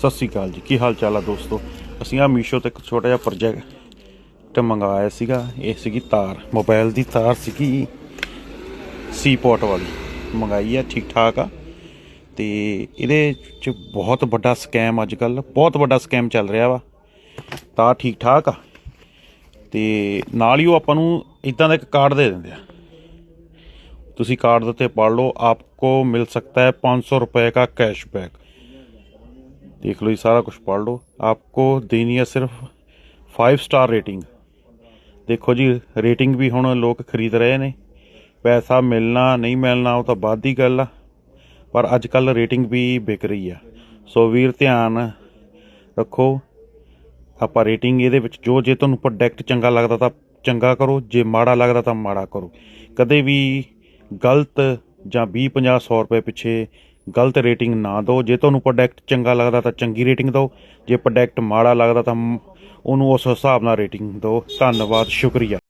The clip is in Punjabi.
ਸਤਿ ਸ੍ਰੀ ਅਕਾਲ ਜੀ। ਕੀ ਹਾਲ ਚਾਲ ਆ ਦੋਸਤੋ? ਅਸੀਂ ਆ ਮੀਸ਼ੋ ਤੇ ਇੱਕ ਛੋਟਾ ਜਿਹਾ ਪ੍ਰੋਜੈਕਟ ਮੰਗਾਇਆ ਸੀਗਾ। ਇਹ ਸੀਗੀ ਤਾਰ। ਮੋਬਾਈਲ ਦੀ ਤਾਰ ਸੀਗੀ ਸੀ ਪੋਰਟ ਵਾਲੀ। ਮੰਗਾਈ ਆ ਠੀਕ ਠਾਕ ਆ। ਤੇ ਇਹਦੇ ਚ ਬਹੁਤ ਵੱਡਾ ਸਕੈਮ ਅੱਜ ਕੱਲ ਬਹੁਤ ਵੱਡਾ ਸਕੈਮ ਚੱਲ ਰਿਹਾ ਵਾ। ਤਾਰ ਠੀਕ ਠਾਕ ਆ। ਤੇ ਨਾਲ ਹੀ ਉਹ ਆਪਾਂ ਨੂੰ ਇਦਾਂ ਦਾ ਇੱਕ ਕਾਰਡ ਦੇ ਦਿੰਦੇ ਆ। ਤੁਸੀਂ ਕਾਰਡ ਦੇ ਉੱਤੇ ਪੜ ਲਓ, ਆਪਕੋ ਮਿਲ ਸਕਦਾ ਹੈ 500 ਰੁਪਏ ਦਾ ਕੈਸ਼ਬੈਕ देख लो ये सारा कुछ पढ़ लो आपको देनी है सिर्फ फाइव स्टार रेटिंग ਦੇਖੋ ਜੀ ਰੇਟਿੰਗ ਵੀ ਹੁਣ ਲੋਕ ਖਰੀਦ ਰਹੇ ਨੇ ਪੈਸਾ ਮਿਲਣਾ ਨਹੀਂ ਮਿਲਣਾ ਉਹ ਤਾਂ ਬਾਅਦ ਦੀ ਗੱਲ ਆ ਪਰ ਅੱਜ ਕੱਲ ਰੇਟਿੰਗ ਵੀ ਵਿਕ ਰਹੀ ਆ ਸੋ ਵੀਰ ਧਿਆਨ ਰੱਖੋ ਆਪਾਂ ਰੇਟਿੰਗ ਇਹਦੇ ਵਿੱਚ ਜੋ ਜੇ ਤੁਹਾਨੂੰ ਪ੍ਰੋਡਕਟ ਚੰਗਾ ਲੱਗਦਾ ਤਾਂ ਚੰਗਾ ਕਰੋ ਜੇ ਮਾੜਾ ਲੱਗਦਾ ਤਾਂ ਮਾੜਾ ਕਰੋ ਕਦੇ ਵੀ ਗਲਤ ਜਾਂ 20 50 100 ਰੁਪਏ ਪਿੱਛੇ ਗਲਤ ਰੇਟਿੰਗ ਨਾ ਦਿਓ। ਜੇ ਤੁਹਾਨੂੰ ਪ੍ਰੋਡਕਟ ਚੰਗਾ ਲੱਗਦਾ ਤਾਂ ਚੰਗੀ ਰੇਟਿੰਗ ਦਿਓ। ਜੇ ਪ੍ਰੋਡਕਟ ਮਾੜਾ ਲੱਗਦਾ ਤਾਂ ਉਹਨੂੰ ਉਸ ਹਿਸਾਬ ਨਾਲ ਰੇਟਿੰਗ ਦਿਓ। ਧੰਨਵਾਦ, ਸ਼ੁਕਰੀਆ।